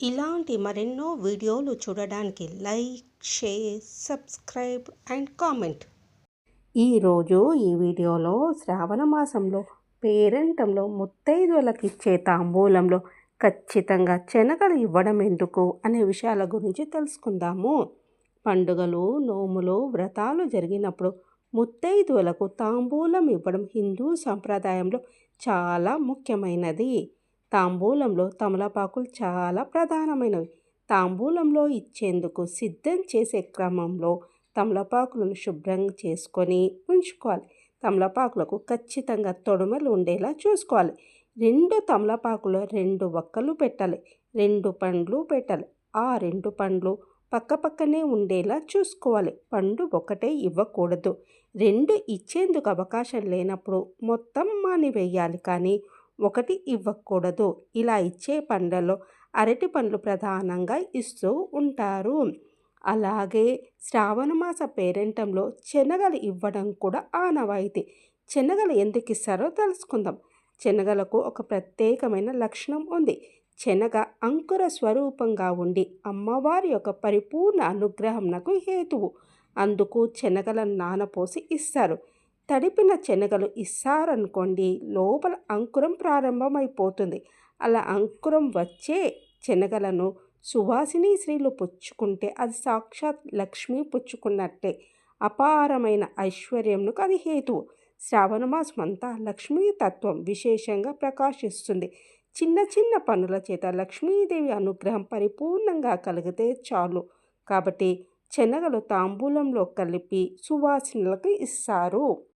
ఇలాంటి మరెన్నో వీడియోలు చూడడానికి like share subscribe and comment. ఈరోజు ఈ వీడియోలో శ్రావణ మాసంలో పేరెంటంలో ముత్తైదులకు ఇచ్చే తాంబూలంలో ఖచ్చితంగా శనగలు ఇవ్వడం ఎందుకు అనే విషయాల గురించి తెలుసుకుందాము. పండుగలు నోములు వ్రతాలు జరిగినప్పుడు ముత్తైదులకు తాంబూలం ఇవ్వడం హిందూ సంప్రదాయంలో చాలా ముఖ్యమైనది. తాంబూలంలో తమలపాకులు చాలా ప్రధానమైనవి. తాంబూలంలో ఇచ్చేందుకు సిద్ధం చేసే క్రమంలో తమలపాకులను శుభ్రం చేసుకొని ఉంచుకోవాలి. తమలపాకులకు ఖచ్చితంగా తొడమలు ఉండేలా చూసుకోవాలి. రెండు తమలపాకులు రెండు వక్కలు పెట్టాలి. రెండు పండ్లు పెట్టాలి. ఆ రెండు పండ్లు పక్కపక్కనే ఉండేలా చూసుకోవాలి. పండు ఒకటే ఇవ్వకూడదు. రెండు ఇచ్చేందుకు అవకాశం లేనప్పుడు మొత్తం మానివేయాలి. కానీ ఒకటి ఇవ్వకూడదు. ఇలా ఇచ్చే పండ్లలో అరటి పండ్లు ప్రధానంగా ఇస్తూ ఉంటారు. అలాగే శ్రావణమాస పేరెంటంలో శనగలు ఇవ్వడం కూడా ఆనవాయితీ. శనగలు ఎందుకు ఇస్తారో తెలుసుకుందాం. శనగలకు ఒక ప్రత్యేకమైన లక్షణం ఉంది. శనగ అంకుర స్వరూపంగా ఉండి అమ్మవారి యొక్క పరిపూర్ణ అనుగ్రహంనకు హేతువు. అందుకు శనగలను నానపోసి ఇస్తారు. తడిపిన శనగలు ఇస్తారనుకోండి లోపల అంకురం ప్రారంభమైపోతుంది. అలా అంకురం వచ్చే శనగలను సువాసిని స్త్రీలు పుచ్చుకుంటే అది సాక్షాత్ లక్ష్మి పుచ్చుకున్నట్టే. అపారమైన ఐశ్వర్యంకు అది హేతువు. శ్రావణ మాసం అంతా లక్ష్మీ తత్వం విశేషంగా ప్రకాశిస్తుంది. చిన్న చిన్న పనుల చేత లక్ష్మీదేవి అనుగ్రహం పరిపూర్ణంగా కలిగితే చాలు. కాబట్టి శనగలు తాంబూలంలో కలిపి సువాసనలకు ఇస్తారు.